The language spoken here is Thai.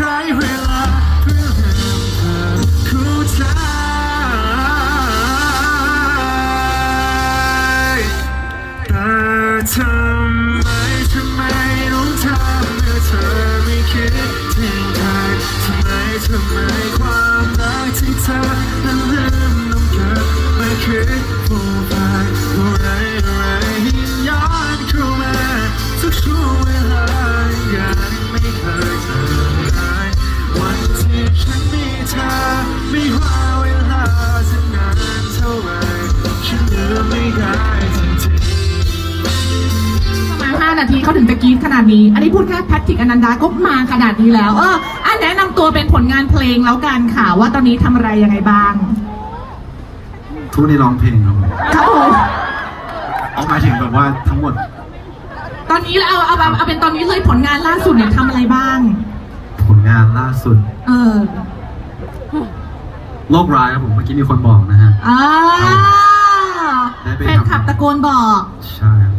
ใช้เวลาเพื่อให้เธอเข้าใจแต่ทำไมทำไมต้องทำเมื่อเธอไม่คิดถึงใครทำไมทำไม 5 นาทีเขาถึงจะกรีดขนาดนี้ อันนี้พูดแค่แพทริกอนันดาก็มาขนาดนี้แล้ว เอออันแนะนำตัวเป็นผลงานเพลงแล้วกันค่ะ ว่าตอนนี้ทำอะไรยังไงบ้าง ทุกวันนี้ร้องเพลงครับผมครับผม เอาหมายถึงแบบว่าทั้งหมดตอนนี้แล้วเอาเอาเอาเอาเป็นตอนนี้เลยผลงานล่าสุดเนี่ยทำอะไรบ้าง ผลงานล่าสุด เออโลกร้ายครับผมเมื่อกี้มีคนบอกนะฮะ อ่าได้ไปแฟนทำคลับตะโกนบอก ใช่ครับ